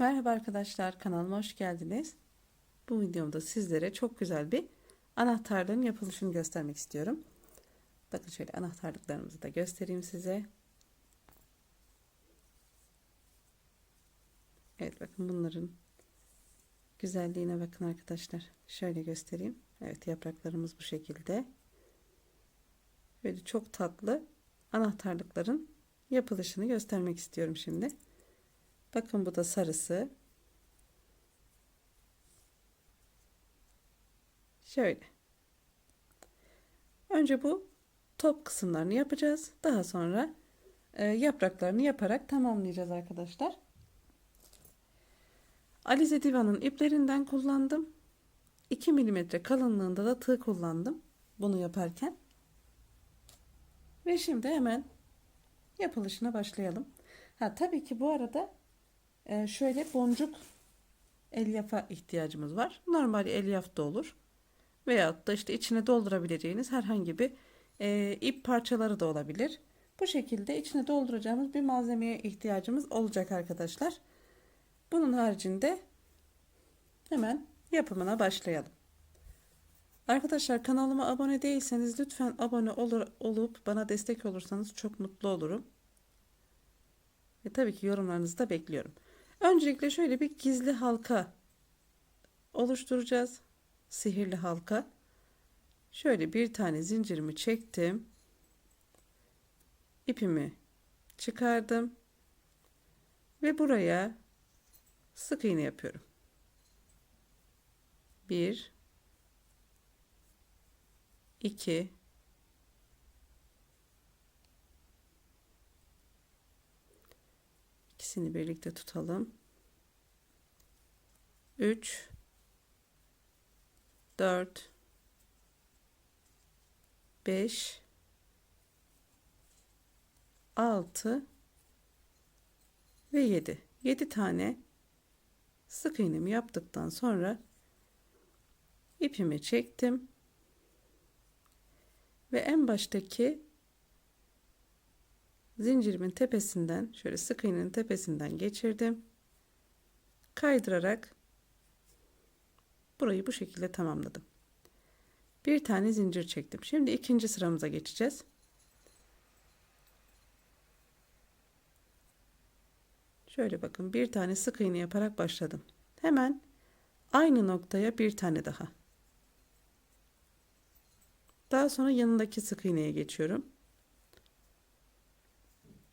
Merhaba arkadaşlar kanalıma hoş geldiniz. Bu videomda sizlere çok güzel bir anahtarlığın yapılışını göstermek istiyorum. Bakın şöyle anahtarlıklarımızı da göstereyim size. Evet bakın bunların güzelliğine bakın arkadaşlar. Şöyle göstereyim. Evet yapraklarımız bu şekilde. Böyle çok tatlı anahtarlıkların yapılışını göstermek istiyorum şimdi. Bakın bu da sarısı. Şöyle. Önce bu top kısımlarını yapacağız. Daha sonra e, yapraklarını yaparak tamamlayacağız arkadaşlar. Alize Diva'nın iplerinden kullandım. 2 mm kalınlığında da tığ kullandım bunu yaparken. Ve şimdi hemen yapılışına başlayalım. Ha tabii ki bu arada e, şöyle boncuk elyafa ihtiyacımız var. Normal elyaf da olur. Veyahut da işte içine doldurabileceğiniz herhangi bir e, ip parçaları da olabilir. Bu şekilde içine dolduracağımız bir malzemeye ihtiyacımız olacak arkadaşlar. Bunun haricinde hemen yapımına başlayalım. Arkadaşlar kanalıma abone değilseniz lütfen abone olur, olup bana destek olursanız çok mutlu olurum. Ve tabii ki yorumlarınızı da bekliyorum. Öncelikle şöyle bir gizli halka oluşturacağız. Sihirli halka. Şöyle bir tane zincirimi çektim. İpimi çıkardım. Ve buraya sık iğne yapıyorum. Bir, iki, ikisini birlikte tutalım. Üç, dört, beş, altı ve yedi. Yedi tane sık iğnemi yaptıktan sonra ipimi çektim ve en baştaki zincirimin tepesinden şöyle sık iğnenin tepesinden geçirdim. Kaydırarak burayı bu şekilde tamamladım. Bir tane zincir çektim. Şimdi ikinci sıramıza geçeceğiz. Şöyle bakın bir tane sık iğne yaparak başladım. Hemen aynı noktaya bir tane daha. Daha sonra yanındaki sık iğneye geçiyorum.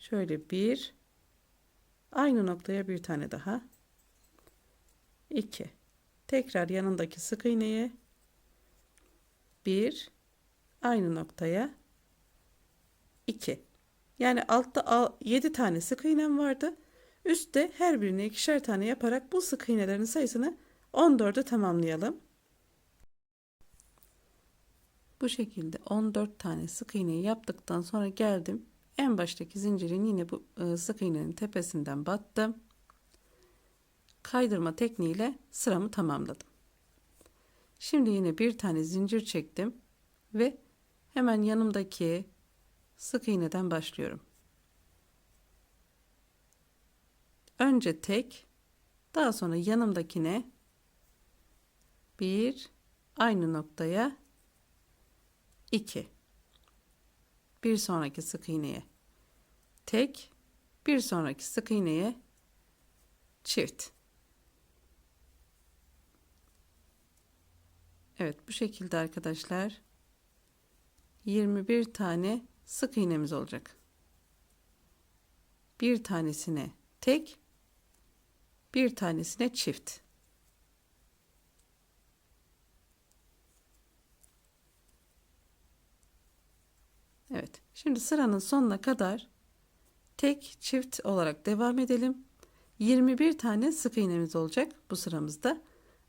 Şöyle bir aynı noktaya bir tane daha. 2 tekrar yanındaki sık iğneye bir aynı noktaya 2 yani altta 7 tane sık iğnem vardı. Üstte her birine ikişer tane yaparak bu sık iğnelerin sayısını 14'ü tamamlayalım. Bu şekilde 14 tane sık iğneyi yaptıktan sonra geldim. En baştaki zincirin yine bu e, sık iğnenin tepesinden battım. Kaydırma tekniğiyle sıramı tamamladım. Şimdi yine bir tane zincir çektim ve hemen yanımdaki sık iğneden başlıyorum. Önce tek, daha sonra yanımdakine bir aynı noktaya 2 bir sonraki sık iğneye tek bir sonraki sık iğneye çift. Evet bu şekilde arkadaşlar 21 tane sık iğnemiz olacak. Bir tanesine tek bir tanesine çift Evet. Şimdi sıranın sonuna kadar tek çift olarak devam edelim. 21 tane sık iğnemiz olacak bu sıramızda.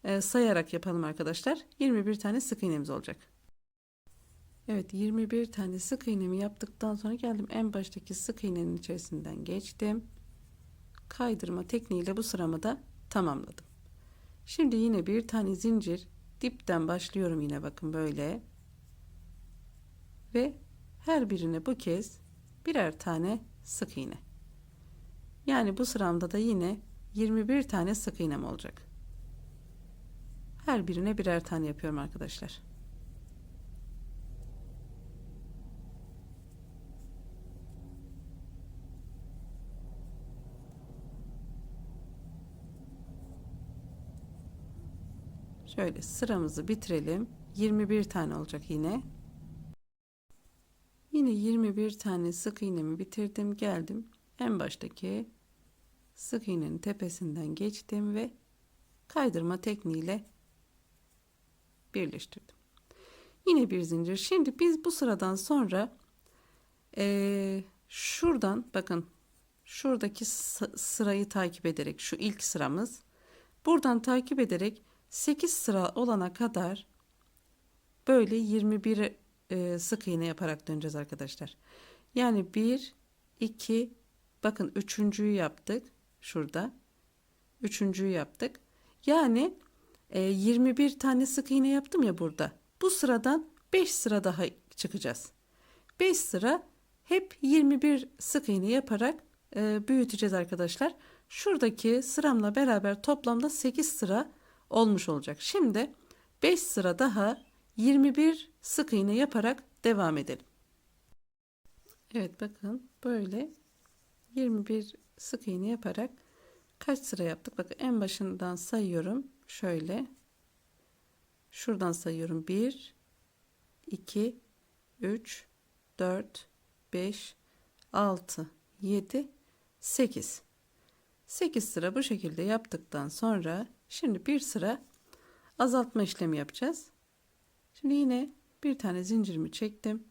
E, sayarak yapalım arkadaşlar. 21 tane sık iğnemiz olacak. Evet 21 tane sık iğnemi yaptıktan sonra geldim en baştaki sık iğnenin içerisinden geçtim. Kaydırma tekniğiyle bu sıramı da tamamladım. Şimdi yine bir tane zincir dipten başlıyorum yine bakın böyle. Ve her birine bu kez birer tane sık iğne. Yani bu sıramda da yine 21 tane sık iğnem olacak. Her birine birer tane yapıyorum arkadaşlar. Şöyle sıramızı bitirelim. 21 tane olacak yine. Yine 21 tane sık iğnemi bitirdim. Geldim. En baştaki sık iğnenin tepesinden geçtim ve kaydırma tekniğiyle birleştirdim. Yine bir zincir. Şimdi biz bu sıradan sonra eee, şuradan bakın şuradaki sırayı takip ederek şu ilk sıramız buradan takip ederek 8 sıra olana kadar böyle 21 e, sık iğne yaparak döneceğiz arkadaşlar. Yani 1 2 bakın üçüncüyü yaptık şurada. Üçüncüyü yaptık. Yani e, 21 tane sık iğne yaptım ya burada. Bu sıradan 5 sıra daha çıkacağız. 5 sıra hep 21 sık iğne yaparak e, büyüteceğiz arkadaşlar. Şuradaki sıramla beraber toplamda 8 sıra olmuş olacak. Şimdi 5 sıra daha 21 sık iğne yaparak devam edelim. Evet bakın böyle 21 sık iğne yaparak kaç sıra yaptık? Bakın en başından sayıyorum. Şöyle. Şuradan sayıyorum. 1 2 3 4 5 6 7 8 8 sıra bu şekilde yaptıktan sonra şimdi bir sıra azaltma işlemi yapacağız. Şimdi yine bir tane zincirimi çektim.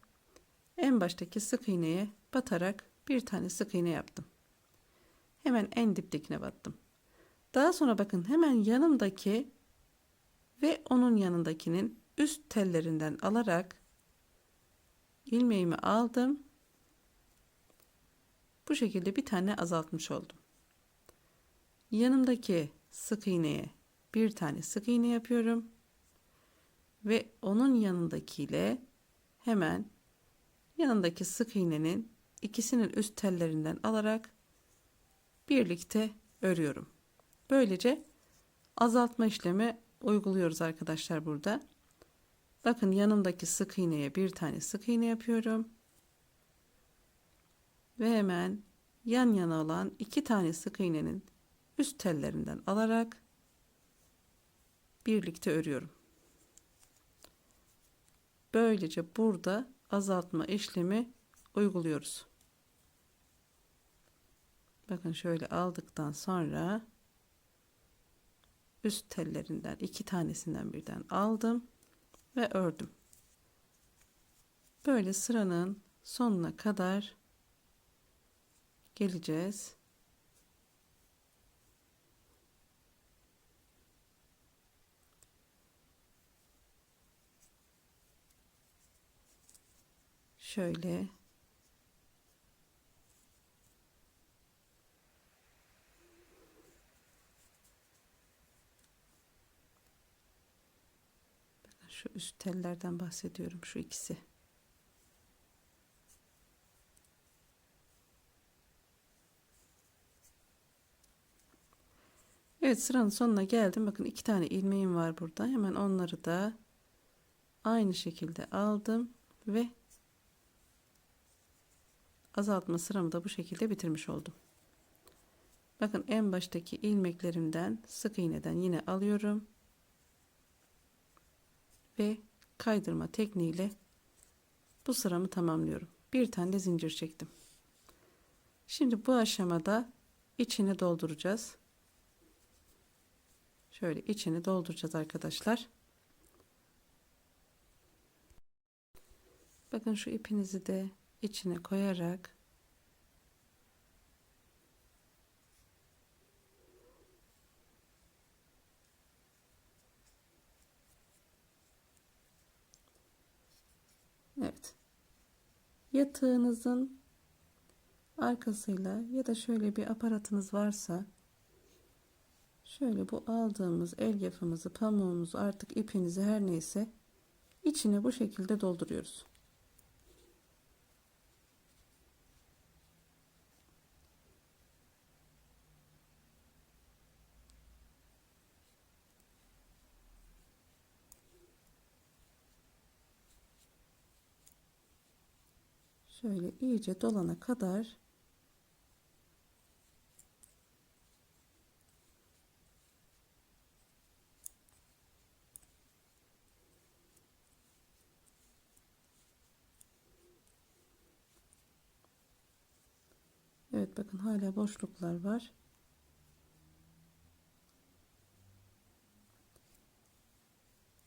En baştaki sık iğneye batarak bir tane sık iğne yaptım. Hemen en diptekine battım. Daha sonra bakın hemen yanımdaki ve onun yanındakinin üst tellerinden alarak ilmeğimi aldım. Bu şekilde bir tane azaltmış oldum. Yanımdaki sık iğneye bir tane sık iğne yapıyorum ve onun yanındakiyle hemen yanındaki sık iğnenin ikisinin üst tellerinden alarak birlikte örüyorum. Böylece azaltma işlemi uyguluyoruz arkadaşlar burada. Bakın yanımdaki sık iğneye bir tane sık iğne yapıyorum. Ve hemen yan yana olan iki tane sık iğnenin üst tellerinden alarak birlikte örüyorum. Böylece burada azaltma işlemi uyguluyoruz. Bakın şöyle aldıktan sonra üst tellerinden iki tanesinden birden aldım ve ördüm. Böyle sıranın sonuna kadar geleceğiz. Şöyle şu üst tellerden bahsediyorum şu ikisi. Evet sıranın sonuna geldim. Bakın iki tane ilmeğim var burada. Hemen onları da aynı şekilde aldım ve azaltma sıramı da bu şekilde bitirmiş oldum. Bakın en baştaki ilmeklerimden sık iğneden yine alıyorum. Ve kaydırma tekniğiyle bu sıramı tamamlıyorum. Bir tane de zincir çektim. Şimdi bu aşamada içini dolduracağız. Şöyle içini dolduracağız arkadaşlar. Bakın şu ipinizi de içine koyarak Evet. Yatağınızın arkasıyla ya da şöyle bir aparatınız varsa şöyle bu aldığımız el yapımızı, pamuğumuzu, artık ipinizi her neyse içine bu şekilde dolduruyoruz. Şöyle iyice dolana kadar Evet bakın hala boşluklar var.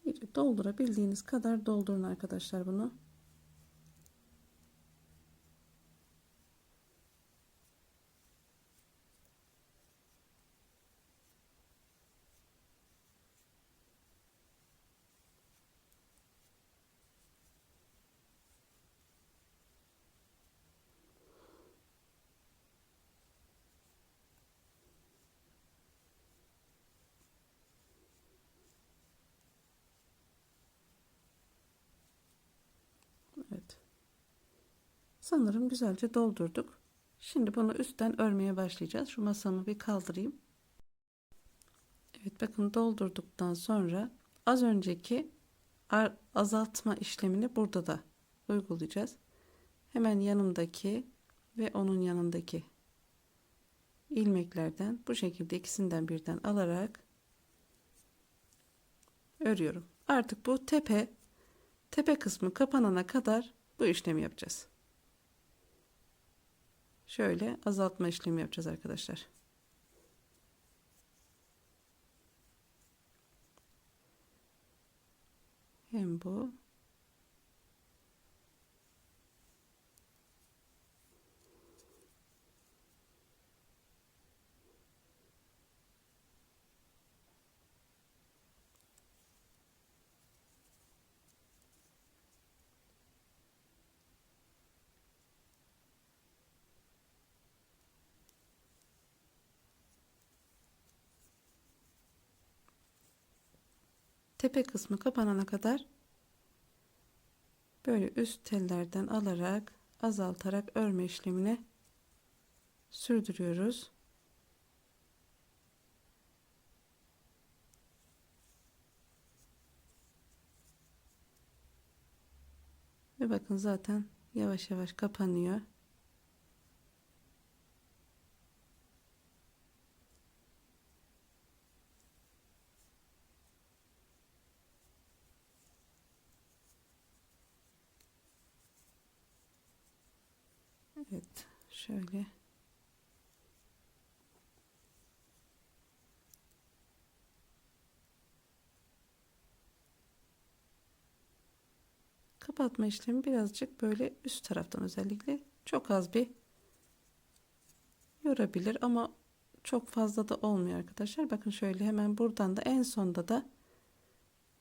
İyice doldurabildiğiniz kadar doldurun arkadaşlar bunu. Evet. Sanırım güzelce doldurduk. Şimdi bunu üstten örmeye başlayacağız. Şu masamı bir kaldırayım. Evet bakın doldurduktan sonra az önceki azaltma işlemini burada da uygulayacağız. Hemen yanımdaki ve onun yanındaki ilmeklerden bu şekilde ikisinden birden alarak örüyorum. Artık bu tepe tepe kısmı kapanana kadar bu işlemi yapacağız. Şöyle azaltma işlemi yapacağız arkadaşlar. Hem bu tepe kısmı kapanana kadar böyle üst tellerden alarak azaltarak örme işlemine sürdürüyoruz. Ve bakın zaten yavaş yavaş kapanıyor. Evet şöyle. Kapatma işlemi birazcık böyle üst taraftan özellikle çok az bir yorabilir ama çok fazla da olmuyor arkadaşlar. Bakın şöyle hemen buradan da en sonda da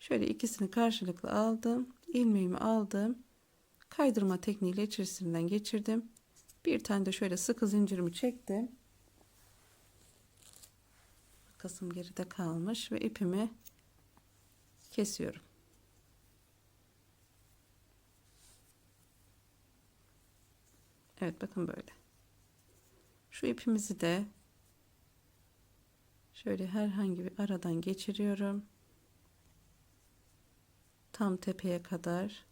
şöyle ikisini karşılıklı aldım. İlmeğimi aldım. Kaydırma tekniğiyle içerisinden geçirdim bir tane de şöyle sıkı zincirimi çektim. Kısım geride kalmış ve ipimi kesiyorum. Evet bakın böyle. Şu ipimizi de şöyle herhangi bir aradan geçiriyorum. Tam tepeye kadar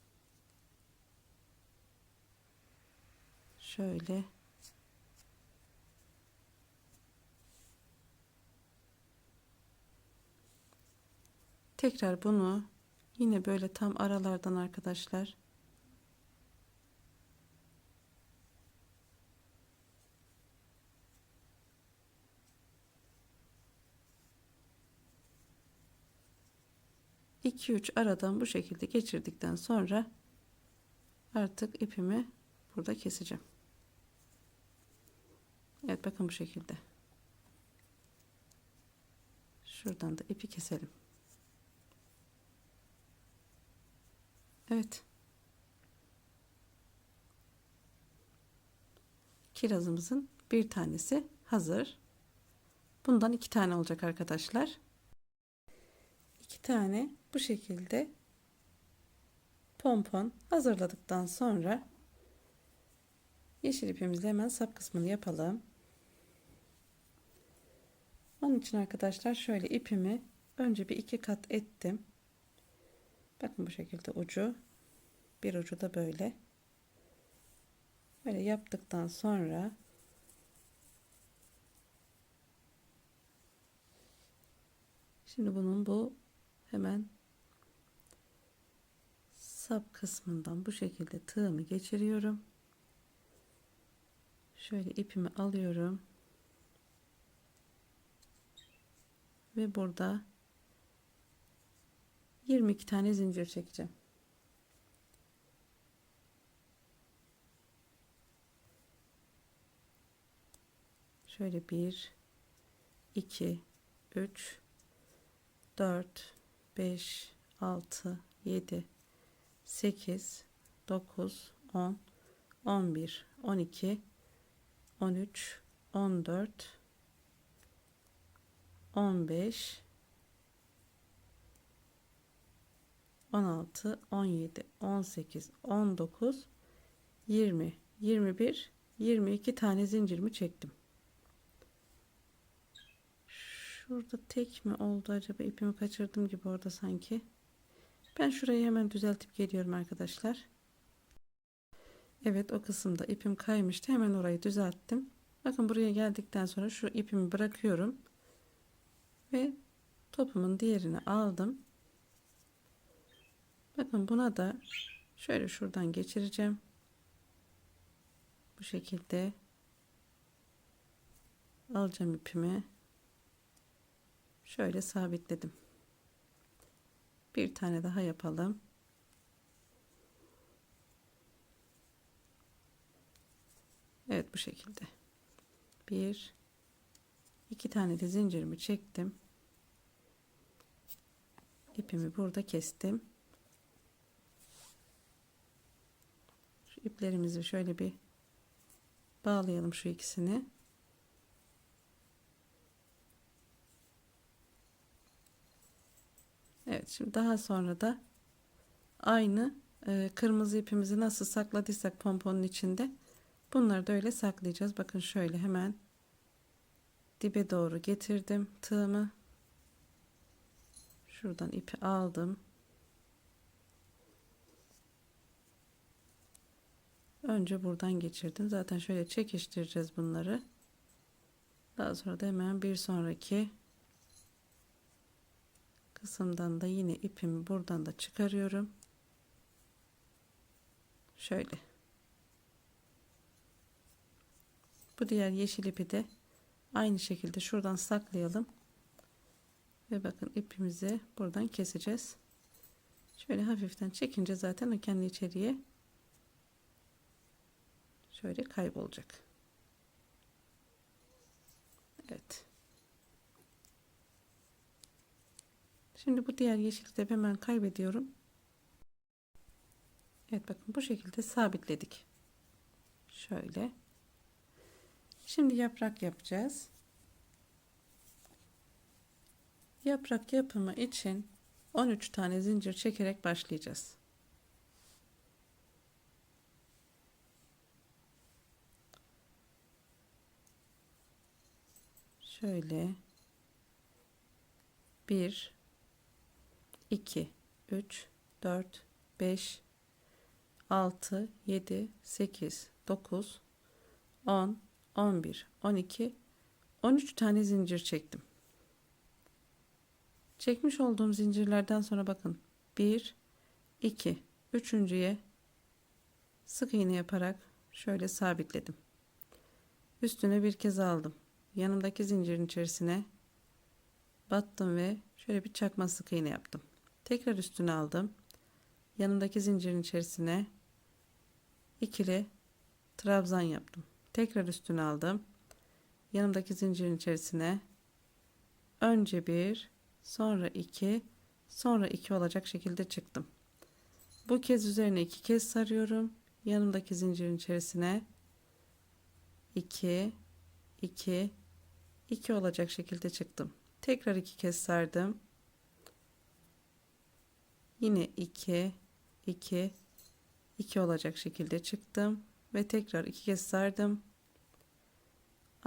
şöyle tekrar bunu yine böyle tam aralardan arkadaşlar iki üç aradan bu şekilde geçirdikten sonra artık ipimi burada keseceğim. Evet bakın bu şekilde. Şuradan da ipi keselim. Evet. Kirazımızın bir tanesi hazır. Bundan iki tane olacak arkadaşlar. İki tane bu şekilde pompon hazırladıktan sonra yeşil ipimizle hemen sap kısmını yapalım. Onun için arkadaşlar şöyle ipimi önce bir iki kat ettim. Bakın bu şekilde ucu bir ucu da böyle. Böyle yaptıktan sonra şimdi bunun bu hemen sap kısmından bu şekilde tığımı geçiriyorum. Şöyle ipimi alıyorum. Ve burada 22 tane zincir çekeceğim. Şöyle 1 2 3 4 5 6 7 8 9 10 11 12 13 14 15 16 17 18 19 20 21 22 tane zincirimi çektim. Şurada tek mi oldu acaba ipimi kaçırdım gibi orada sanki. Ben şurayı hemen düzeltip geliyorum arkadaşlar. Evet o kısımda ipim kaymıştı. Hemen orayı düzelttim. Bakın buraya geldikten sonra şu ipimi bırakıyorum. Ve topumun diğerini aldım. Bakın buna da şöyle şuradan geçireceğim. Bu şekilde alacağım ipimi. Şöyle sabitledim. Bir tane daha yapalım. Evet bu şekilde. Bir, iki tane de zincirimi çektim. İpimi burada kestim. Şu iplerimizi şöyle bir bağlayalım şu ikisini. Evet şimdi daha sonra da aynı e, kırmızı ipimizi nasıl sakladıysak pomponun içinde bunları da öyle saklayacağız. Bakın şöyle hemen dibe doğru getirdim tığımı. Şuradan ipi aldım. Önce buradan geçirdim. Zaten şöyle çekiştireceğiz bunları. Daha sonra da hemen bir sonraki kısımdan da yine ipimi buradan da çıkarıyorum. Şöyle. Bu diğer yeşil ipi de aynı şekilde şuradan saklayalım. Ve bakın ipimizi buradan keseceğiz. Şöyle hafiften çekince zaten o kendi içeriye şöyle kaybolacak. Evet. Şimdi bu diğer yeşili de hemen kaybediyorum. Evet bakın bu şekilde sabitledik. Şöyle. Şimdi yaprak yapacağız. Yaprak yapımı için 13 tane zincir çekerek başlayacağız. Şöyle 1 2 3 4 5 6 7 8 9 10 11 12 13 tane zincir çektim. Çekmiş olduğum zincirlerden sonra bakın 1 2 üçüncüye sık iğne yaparak şöyle sabitledim. Üstüne bir kez aldım. Yanımdaki zincirin içerisine battım ve şöyle bir çakma sık iğne yaptım. Tekrar üstüne aldım. Yanındaki zincirin içerisine ikili trabzan yaptım. Tekrar üstüne aldım. Yanımdaki zincirin içerisine önce bir, sonra iki, sonra iki olacak şekilde çıktım. Bu kez üzerine iki kez sarıyorum. Yanımdaki zincirin içerisine 2 2 2 olacak şekilde çıktım. Tekrar iki kez sardım. Yine 2 2 2 olacak şekilde çıktım ve tekrar iki kez sardım.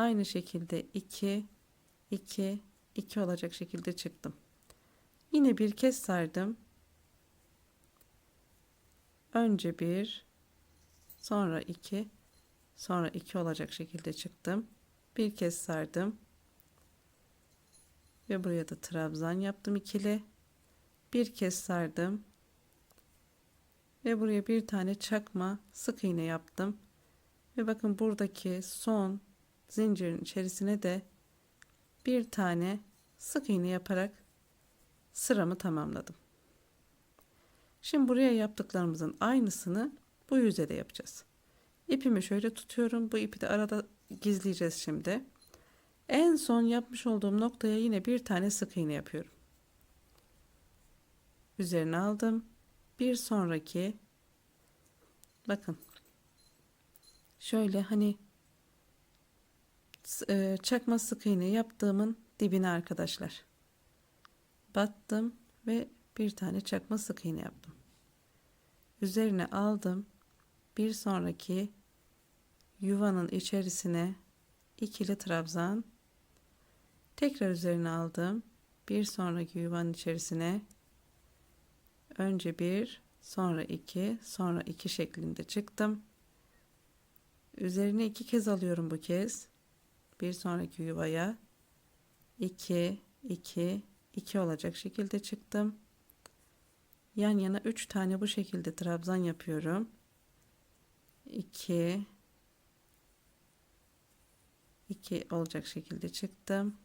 Aynı şekilde 2 2 2 olacak şekilde çıktım. Yine bir kez sardım. Önce bir, sonra iki, sonra 2 olacak şekilde çıktım. Bir kez sardım. Ve buraya da trabzan yaptım ikili. Bir kez sardım. Ve buraya bir tane çakma sık iğne yaptım. Ve bakın buradaki son zincirin içerisine de bir tane sık iğne yaparak sıramı tamamladım. Şimdi buraya yaptıklarımızın aynısını bu yüze de yapacağız. İpimi şöyle tutuyorum. Bu ipi de arada gizleyeceğiz şimdi. En son yapmış olduğum noktaya yine bir tane sık iğne yapıyorum. Üzerine aldım. Bir sonraki bakın şöyle hani çakma sık iğne yaptığımın dibine arkadaşlar. Battım ve bir tane çakma sık iğne yaptım. Üzerine aldım. Bir sonraki yuvanın içerisine ikili trabzan. Tekrar üzerine aldım. Bir sonraki yuvanın içerisine önce bir sonra iki sonra iki şeklinde çıktım. Üzerine iki kez alıyorum bu kez bir sonraki yuvaya 2 2 2 olacak şekilde çıktım. Yan yana 3 tane bu şekilde trabzan yapıyorum. 2 2 olacak şekilde çıktım.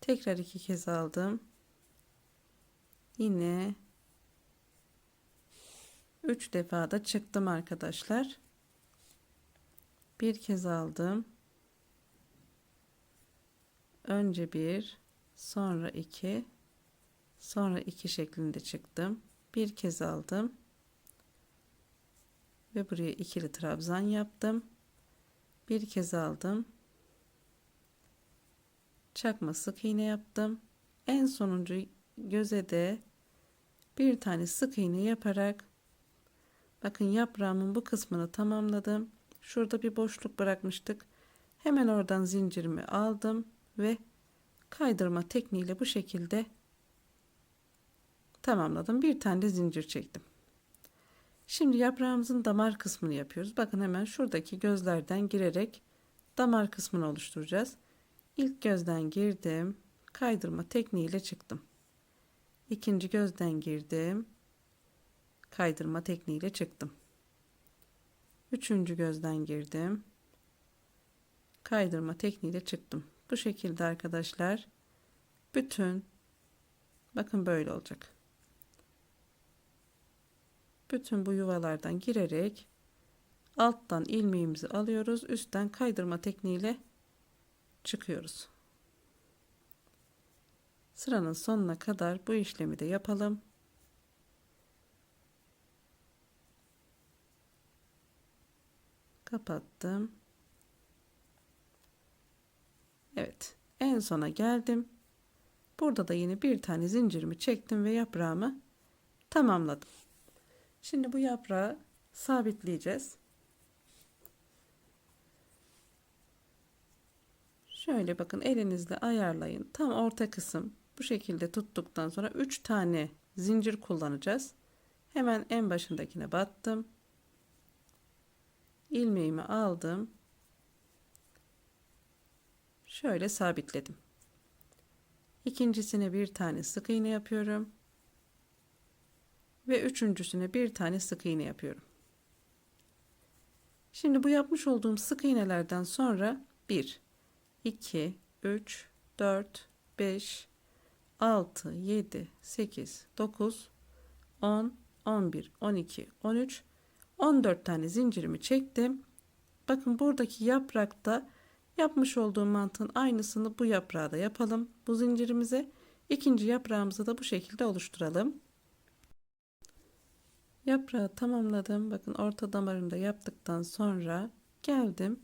Tekrar iki kez aldım. Yine 3 defa da çıktım arkadaşlar. Bir kez aldım önce bir sonra iki sonra iki şeklinde çıktım. Bir kez aldım ve buraya ikili trabzan yaptım. Bir kez aldım. Çakma sık iğne yaptım. En sonuncu göze de bir tane sık iğne yaparak bakın yaprağımın bu kısmını tamamladım. Şurada bir boşluk bırakmıştık. Hemen oradan zincirimi aldım ve kaydırma tekniğiyle bu şekilde tamamladım. Bir tane de zincir çektim. Şimdi yaprağımızın damar kısmını yapıyoruz. Bakın hemen şuradaki gözlerden girerek damar kısmını oluşturacağız. İlk gözden girdim. Kaydırma tekniğiyle çıktım. İkinci gözden girdim. Kaydırma tekniğiyle çıktım. Üçüncü gözden girdim. Kaydırma tekniğiyle çıktım. Bu şekilde arkadaşlar bütün bakın böyle olacak. Bütün bu yuvalardan girerek alttan ilmeğimizi alıyoruz. Üstten kaydırma tekniğiyle çıkıyoruz. Sıranın sonuna kadar bu işlemi de yapalım. Kapattım. Evet. En sona geldim. Burada da yine bir tane zincirimi çektim ve yaprağımı tamamladım. Şimdi bu yaprağı sabitleyeceğiz. Şöyle bakın elinizle ayarlayın. Tam orta kısım bu şekilde tuttuktan sonra 3 tane zincir kullanacağız. Hemen en başındakine battım. ilmeğimi aldım şöyle sabitledim. İkincisine bir tane sık iğne yapıyorum. Ve üçüncüsüne bir tane sık iğne yapıyorum. Şimdi bu yapmış olduğum sık iğnelerden sonra 1, 2, 3, 4, 5, 6, 7, 8, 9, 10, 11, 12, 13, 14 tane zincirimi çektim. Bakın buradaki yaprakta Yapmış olduğum mantığın aynısını bu yaprağa da yapalım. Bu zincirimize ikinci yaprağımızı da bu şekilde oluşturalım. Yaprağı tamamladım. Bakın orta damarında yaptıktan sonra geldim.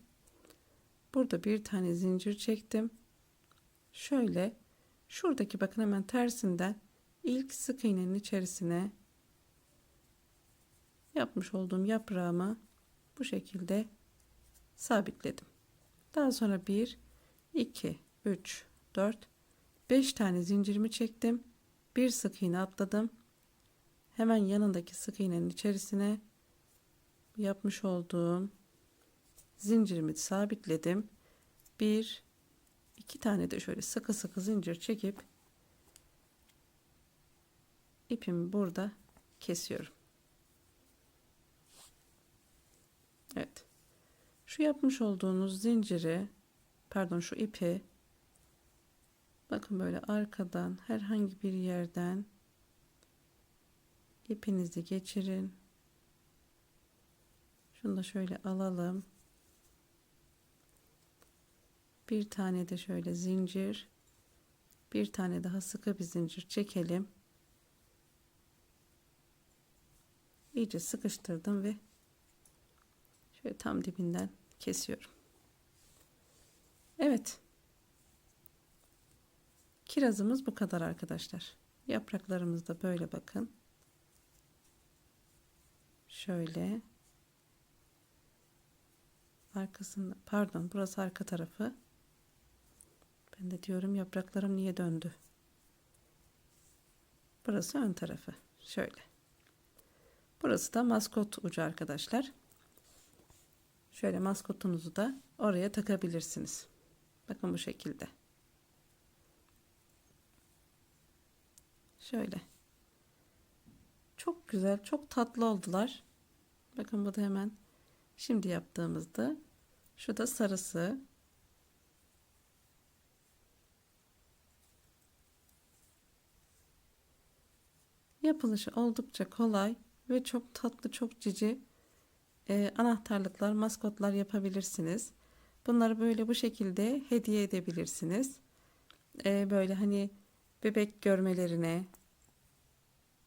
Burada bir tane zincir çektim. Şöyle şuradaki bakın hemen tersinden ilk sık iğnenin içerisine yapmış olduğum yaprağımı bu şekilde sabitledim. Daha sonra 1, 2, 3, 4, 5 tane zincirimi çektim. Bir sık iğne atladım. Hemen yanındaki sık iğnenin içerisine yapmış olduğum zincirimi sabitledim. Bir, iki tane de şöyle sıkı sıkı zincir çekip ipimi burada kesiyorum. Evet. Şu yapmış olduğunuz zinciri pardon şu ipi bakın böyle arkadan herhangi bir yerden ipinizi geçirin. Şunu da şöyle alalım. Bir tane de şöyle zincir. Bir tane daha sıkı bir zincir çekelim. İyice sıkıştırdım ve şöyle tam dibinden kesiyorum. Evet. Kirazımız bu kadar arkadaşlar. Yapraklarımız da böyle bakın. Şöyle. Arkasında pardon burası arka tarafı. Ben de diyorum yapraklarım niye döndü? Burası ön tarafı. Şöyle. Burası da maskot ucu arkadaşlar. Şöyle maskotunuzu da oraya takabilirsiniz. Bakın bu şekilde. Şöyle. Çok güzel, çok tatlı oldular. Bakın bu da hemen şimdi yaptığımızda. Şu da sarısı. Yapılışı oldukça kolay ve çok tatlı, çok cici e, anahtarlıklar, maskotlar yapabilirsiniz. Bunları böyle bu şekilde hediye edebilirsiniz. E, böyle hani bebek görmelerine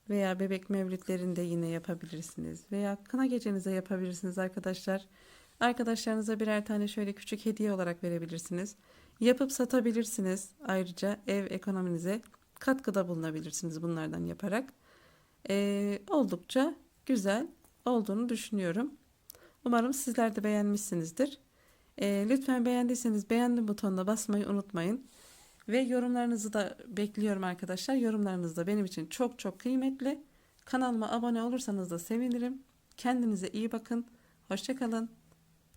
veya bebek mevlütlerinde yine yapabilirsiniz. Veya kına gecenize yapabilirsiniz arkadaşlar. Arkadaşlarınıza birer tane şöyle küçük hediye olarak verebilirsiniz. Yapıp satabilirsiniz. Ayrıca ev ekonominize katkıda bulunabilirsiniz bunlardan yaparak. Ee, oldukça güzel olduğunu düşünüyorum. Umarım sizler de beğenmişsinizdir. Ee, lütfen beğendiyseniz beğendim butonuna basmayı unutmayın. Ve yorumlarınızı da bekliyorum arkadaşlar. Yorumlarınız da benim için çok çok kıymetli. Kanalıma abone olursanız da sevinirim. Kendinize iyi bakın. Hoşçakalın.